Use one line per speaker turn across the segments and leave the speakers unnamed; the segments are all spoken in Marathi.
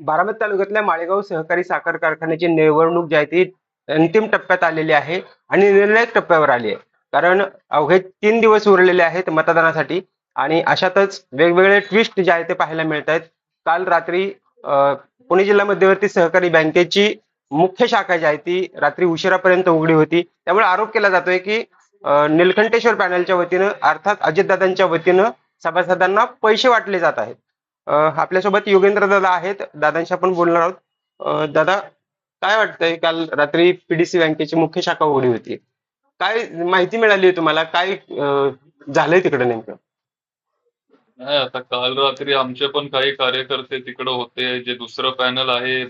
बारामत तालुक्यातल्या माळेगाव सहकारी साखर कारखान्याची निवडणूक जी आहे ती अंतिम टप्प्यात आलेली आहे आणि निर्णायक टप्प्यावर आली आहे. कारण अवघे तीन दिवस उरलेले आहेत मतदानासाठी आणि अशातच वेगवेगळे ट्विस्ट जे आहे ते पाहायला मिळत आहेत. काल रात्री पुणे जिल्हा मध्यवर्ती सहकारी बँकेची मुख्य शाखा जी आहे ती रात्री उशिरापर्यंत उघडी होती. त्यामुळे आरोप केला जातोय की अं, पॅनलच्या वतीनं अर्थात अजितदादांच्या वतीनं सभासदांना पैसे वाटले जात आहेत. आपल्यासोबत योगेंद्र दादा आहेत. दादांशी आपण बोलणार आहोत. दादा काय वाटतंय? काल रात्री पीडीसी बँकेची मुख्य शाखा उघडी होती. काय माहिती मिळाली तुम्हाला? काय झालंय तिकडे नेमकं?
नाही आता काल रात्री आमचे पण काही कार्यकर्ते तिकडे होते. जे दुसरं पॅनल आहे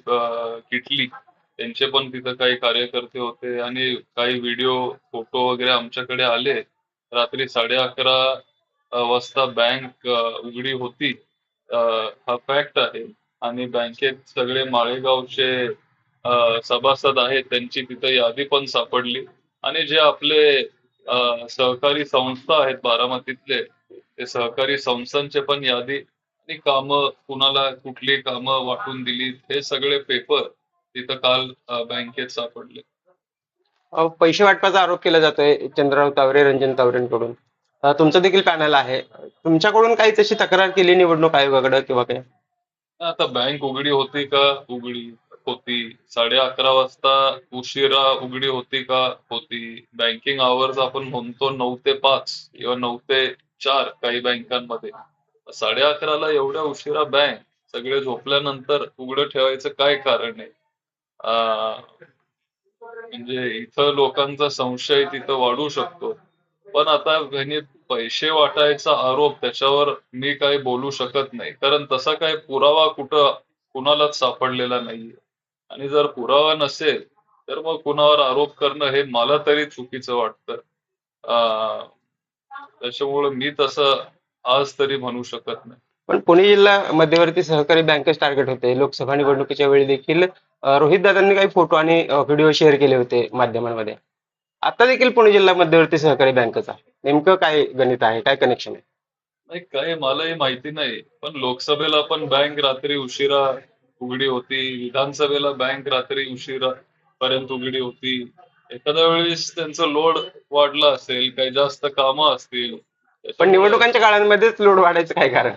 किटली त्यांचे पण तिथं काही कार्यकर्ते होते. आणि काही व्हिडिओ फोटो वगैरे आमच्याकडे आले. रात्री साडे अकरा वाजता बँक उघडी होती. हा फॅक्ट आहे. आणि बँकेत सगळे माळेगावचे सभासद आहेत त्यांची तिथं यादी पण सापडली. आणि जे आपले सहकारी संस्था आहेत बारामतीतले ते सहकारी संस्थांचे पण यादी आणि काम कुणाला कुठली कामं वाटून दिली हे सगळे पेपर तिथं काल बँकेत सापडले.
पैसे वाटपाचा आरोप केला जातोय चंद्रराव तावरे रंजन तावरेंकडून. तुमचं देखील पॅनल आहे. तुमच्याकडून काही तशी तक्रार केली निवडणूक आयोगाकडे किंवा काय?
आता बँक उघडी होती का? उघडी होती. साडे अकरा वाजता उशिरा उघडी होती का? होती. बँकिंग आवर्स आपण म्हणतो नऊ ते पाच किंवा नऊ ते चार काही बँकांमध्ये. साडे अकराला एवढ्या उशिरा बँक सगळे झोपल्यानंतर उघडं ठेवायचं काय कारण आहे? म्हणजे इथं लोकांचा संशय तिथं वाढू शकतो. पण आता ह्यांनी पैसे वाटायचा आरोप त्याच्यावर मी काही बोलू शकत नाही. कारण तसा काही पुरावा कुठं कुणालाच सापडलेला नाहीये. आणि जर पुरावा नसेल तर मग कुणावर आरोप करणं हे मला तरी चुकीचं वाटतं. त्याच्यामुळे मी तसं आज तरी म्हणू शकत नाही.
पण पुणे जिल्हा मध्यवर्ती सहकारी बँकेच टार्गेट होते. लोकसभा निवडणुकीच्या वेळी देखील रोहित दादांनी काही फोटो आणि व्हिडिओ शेअर केले होते माध्यमांमध्ये. आता देखील पुणे जिल्हा मध्यवर्ती सहकारी बँकेचा. नेमकं काय गणित आहे? काय कनेक्शन आहे?
नाही काय मलाही माहिती नाही. पण लोकसभेला पण बँक रात्री उशिरा उघडी होती. विधानसभेला बँक रात्री उशिरा पर्यंत उघडी होती. एखाद्या वेळेस त्यांचं लोड वाढला असेल काही जास्त कामं असतील
पण निवडणुकांच्या काळांमध्येच लोड वाढायचं काय कारण?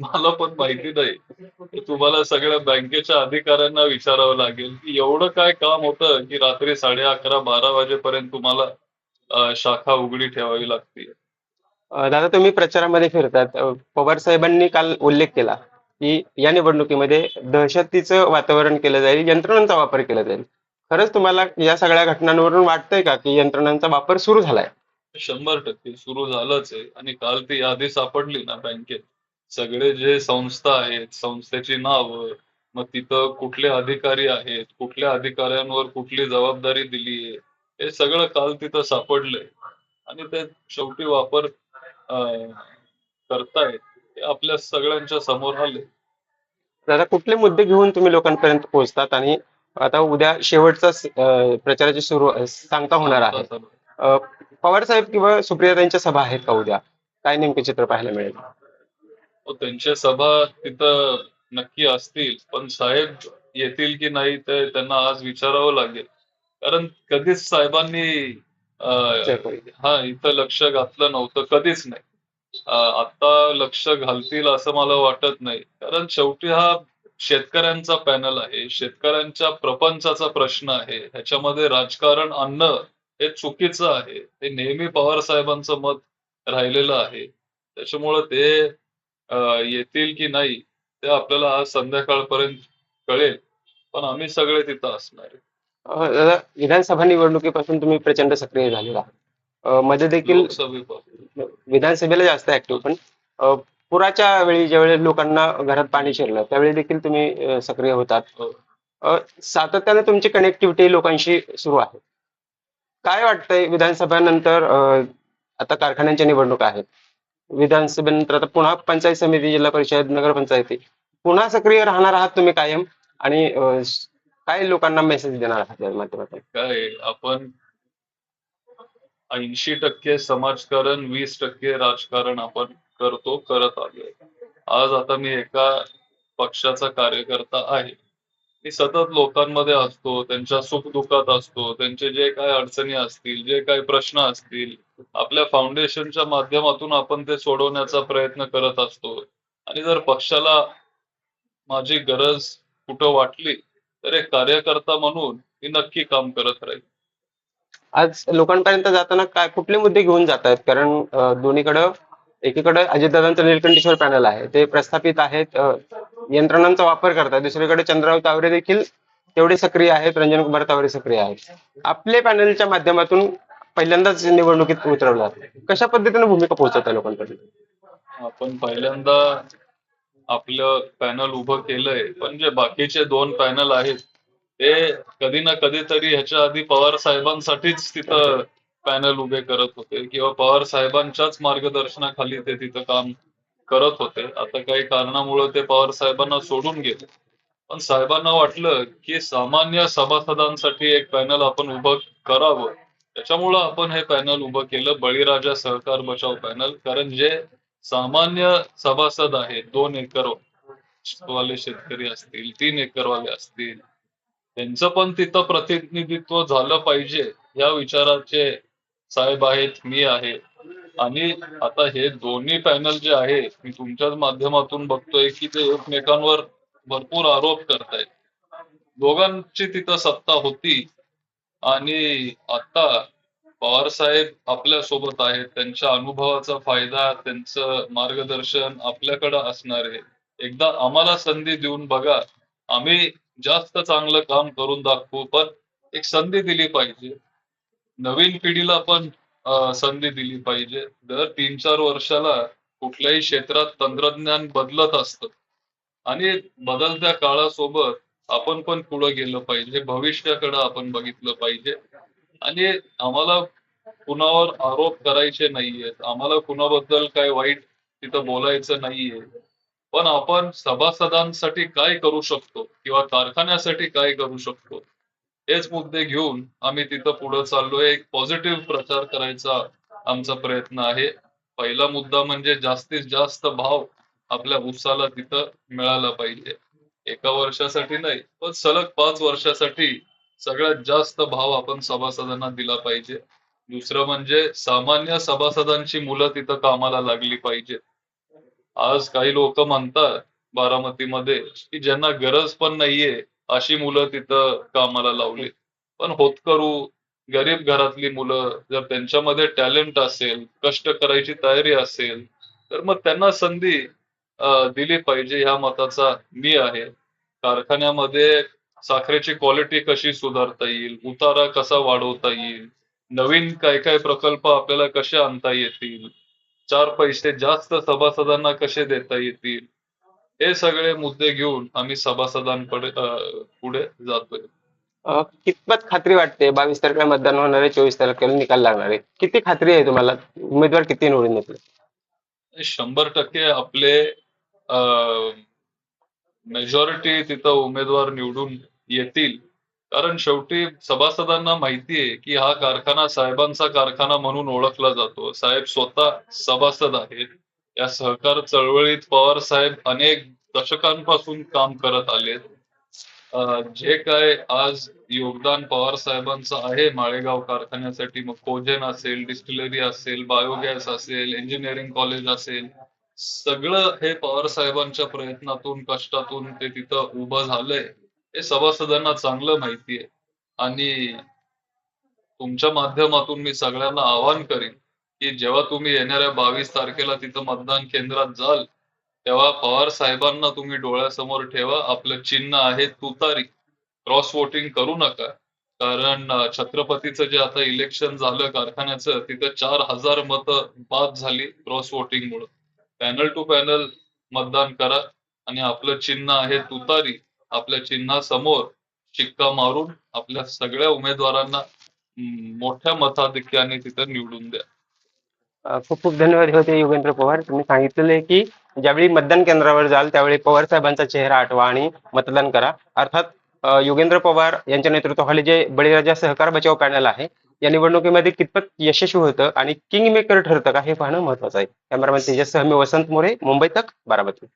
मला पण माहिती नाही. तुम्हाला सगळ्या बँकेच्या अधिकाऱ्यांना विचारावं लागेल की एवढं काय काम होतं की रात्री साडे अकरा बारा वाजेपर्यंत तुम्हाला शाखा उघडी ठेवावी लागते.
दादा तुम्ही प्रचारामध्ये फिरतात. पवार साहेबांनी काल उल्लेख केला की या निवडणुकीमध्ये दहशतीचं वातावरण केलं जाईल यंत्रणांचा वापर केला जाईल. खरंच तुम्हाला या सगळ्या घटनांवरून वाटतंय का की यंत्रणांचा वापर सुरू झालाय?
शंभर टक्के सुरू झालंच आहे. आणि काल ती यादी सापडली ना बँकेत. सगळे जे संस्था आहेत संस्थेची नावं मग तिथं कुठले अधिकारी आहेत कुठल्या अधिकाऱ्यांवर कुठली जबाबदारी दिली आहे हे सगळं काल तिथं सापडलंय. आणि ते शेवटी वापर करतायत हे आपल्या सगळ्यांच्या समोर आले
दादा कुठले मुद्दे घेऊन तुम्ही लोकांपर्यंत पोहोचतात? आणि आता उद्या शेवटचा प्रचाराची सुरू सांगता होणार आहे. पवार साहेब किंवा सुप्रियातांच्या सभा आहेत का उद्या? काय नेमके चित्र पाहायला मिळेल?
हो, त्यांच्या सभा तिथं नक्की असतील पण साहेब येतील की नाही ते त्यांना आज विचारावं लागेल. कारण कधीच साहेबांनी हा इथं लक्ष घातलं नव्हतं कधीच नाही. आता लक्ष घालतील असं मला वाटत नाही. कारण शेवटी हा शेतकऱ्यांचा पॅनल आहे शेतकऱ्यांच्या प्रपंचाचा प्रश्न आहे. ह्याच्यामध्ये राजकारण आणणं हे चुकीचं आहे. हे नेहमी पवार साहेबांचं मत राहिलेलं आहे. त्याच्यामुळं ते येतील की नाही ते आपल्याला आज संध्याकाळपर्यंत कळेल. पण आम्ही सगळे तिथं असणार
दादा विधानसभा निवडणुकीपासून तुम्ही प्रचंड सक्रिय झालेला आहात. मध्ये देखील विधानसभेला जास्त ऍक्टिव्ह पण पुराच्या वेळी ज्यावेळी लोकांना घरात पाणी शिरलं त्यावेळी देखील तुम्ही सक्रिय होतात.
हो.
सातत्याने तुमची कनेक्टिव्हिटी लोकांशी सुरू आहे. काय वाटतंय विधानसभेनंतर अं, आता कारखान्यांच्या निवडणुका आहेत विधानसभेनंतर आता पुन्हा पंचायत समिती जिल्हा परिषद नगरपंचायती पुन्हा सक्रिय राहणार आहात तुम्ही कायम आणि अं, काय लोकांना मेसेज देणार आहात या माध्यमातून?
काय आहे, आपण ऐंशी टक्के समाजकारण वीस टक्के राजकारण आपण करतो करत आलोय. आज आता मी एका पक्षाचा कार्यकर्ता आहे. मी सतत लोकांमध्ये असतो त्यांच्या सुखदुःखात असतो त्यांचे जे काही अडचणी असतील जे काही प्रश्न असतील आपल्या फाउंडेशनच्या माध्यमातून आपण ते सोडवण्याचा प्रयत्न करत असतो. आणि जर पक्षाला माझी गरज कुठं वाटली तर एक कार्यकर्ता म्हणून मी नक्की काम करत राहील.
आज लोकांपर्यंत जाताना काय कुठले मुद्दे घेऊन जात आहेत कारण दोन्हीकडं एकीकडे अजितदादांचं निलकंठेश्वर पॅनल आहे ते प्रस्थापित आहेत यंत्रणांचा वापर करतात. दुसरीकडे चंद्रराव तावरे देखील तेवढे सक्रिय आहेत रंजन कुमार तावरे सक्रिय आहेत. आपले पॅनलच्या माध्यमातून पहिल्यांदाच निवडणुकीत उतरवलं कशा पद्धतीने भूमिका पोहोचवता आहे
आपण पहिल्यांदा आपलं पॅनल उभं केलंय पण जे बाकीचे दोन पॅनल आहेत ते कधी ना कधीतरी ह्याच्या आधी पवार साहेबांसाठीच तिथं पॅनल उभे करत होते किंवा पवार साहेबांच्याच मार्गदर्शनाखाली ते तिथं काम करत होते. आता काही कारणामुळे ते पवार साहेबांना सोडून गेले. पण साहेबांना वाटलं की सामान्य सभासदांसाठी एक पॅनल आपण उभं करावं. त्याच्यामुळं आपण हे पॅनल उभं केलं बळीराजा सहकार बचाव पॅनल. कारण जे सामान्य सभासद आहेत दोन एकर वाले शेतकरी असतील तीन एकर वाले असतील त्यांचं पण तिथं प्रतिनिधित्व झालं पाहिजे. या विचाराचे साहेब आहेत मी आहे. आणि आता हे दोन्ही पॅनल जे आहे मी तुमच्याच माध्यमातून बघतोय की ते एकमेकांवर भरपूर आरोप करतायत. दोघांची तिथं सत्ता होती. आणि आता पवार साहेब आपल्यासोबत आहेत. त्यांच्या अनुभवाचा फायदा त्यांचं मार्गदर्शन आपल्याकडे असणार आहे. एकदा आम्हाला संधी देऊन बघा. आम्ही जास्त चांगलं काम करून दाखवू पण एक संधी दिली पाहिजे. नवीन पिढीला पण संधी दिली पाहिजे. दर तीन चार वर्षाला कुठल्याही क्षेत्रात तंत्रज्ञान बदलत असतं आणि बदलत्या काळासोबत आपण पण पुढे गेलं पाहिजे. भविष्याकडे आपण बघितलं पाहिजे. आणि आम्हाला कुणावर आरोप करायचे नाहीयेत. आम्हाला कुणाबद्दल काय वाईट तिथं बोलायचं नाहीये. पण आपण सभासदांसाठी काय करू शकतो किंवा कारखान्यासाठी काय करू शकतो? हेच मुद्दे घेऊन आम्ही तिथं पुढे चाललोय. एक पॉझिटिव्ह प्रचार करायचा आमचा प्रयत्न आहे. पहिला मुद्दा म्हणजे जास्तीत जास्त भाव आपल्या ऊसाला तिथं मिळाला पाहिजे. एका वर्षासाठी नाही पण सलग पाच वर्षासाठी सगळ्यात जास्त भाव आपण सभासदांना दिला पाहिजे. दुसरं म्हणजे सामान्य सभासदांची मुलं तिथं कामाला लागली पाहिजे. आज काही लोक म्हणतात बारामतीमध्ये की ज्यांना गरज पण नाहीये अशी मुलं तिथं कामाला लावली. पण होतकरू गरीब घरातली मुलं जर त्यांच्यामध्ये टॅलेंट असेल कष्ट करायची तयारी असेल तर मग त्यांना संधी दिली पाहिजे ह्या मताचा मी आहे. कारखान्यामध्ये साखरेची क्वालिटी कशी सुधारता येईल उतारा कसा वाढवता येईल नवीन काय काय प्रकल्प आपल्याला कसे आणता येतील चार पैसे जास्त सभासदांना कसे देता येतील हे सगळे मुद्दे घेऊन आम्ही सभासदांकडे पुढे जातोय.
अं, कितपत खात्री वाटते? बावीस तारखेला मतदान होणार आहे चोवीस तारखेला निकाल लागणार आहे. किती खात्री आहे तुम्हाला? उमेदवार किती निवडून येतील?
शंभर टक्के आपले मेजॉरिटी तिथं उमेदवार निवडून येतील. कारण शेवटी सभासदांना माहितीये की हा कारखाना साहेबांचा कारखाना म्हणून ओळखला जातो. साहेब स्वतः सभासद आहेत. या सहकार चळवळीत पवार साहेब अनेक दशकांपासून काम करत आलेत. जे काय आज योगदान पवार साहेबांचं आहे माळेगाव कारखान्यासाठी मग कोजेन असेल डिस्टिलरी असेल बायोगॅस असेल इंजिनिअरिंग कॉलेज असेल सगळं हे पवार साहेबांच्या प्रयत्नातून कष्टातून ते तिथं उभं झालंय. हे सभासदांना चांगलं माहितीये. आणि तुमच्या माध्यमातून मी सगळ्यांना आवाहन करीन की जेव्हा तुम्ही येणाऱ्या बावीस तारखेला तिथं मतदान केंद्रात जाल तेव्हा पवार साहेबांना तुम्ही डोळ्यासमोर ठेवा आपलं चिन्ह आहे तुतारी. क्रॉस वोटिंग करू नका. कारण छत्रपतीचं जे आता इलेक्शन झालं कारखान्याचं तिथं चार हजार मतं बाद झाली क्रॉस वोटिंग मुळे. पॅनल टू पॅनल मतदान करा आणि आपलं चिन्ह आहे तुतारी. आपल्या चिन्हासमोर शिक्का मारून आपल्या सगळ्या उमेदवारांना मोठ्या मताधिक्याने तिथं निवडून द्या.
खूप खूप धन्यवाद. होते योगेंद्र पवार. तुम्ही सांगितलेले की ज्यावेळी मतदान केंद्रावर जाल त्यावेळी पवार साहेबांचा चेहरा आठवा आणि मतदान करा. अर्थात योगेंद्र पवार यांच्या नेतृत्वाखाली जे बळीराजा सहकार बचाव पॅनल आहे या निवडणुकीमध्ये कितपत यशस्वी होतं आणि किंग मेकर ठरतं का हे पाहणं महत्वाचं आहे. कॅमेरामॅन तेजस वसंत मोरे मुंबई तक बारामती.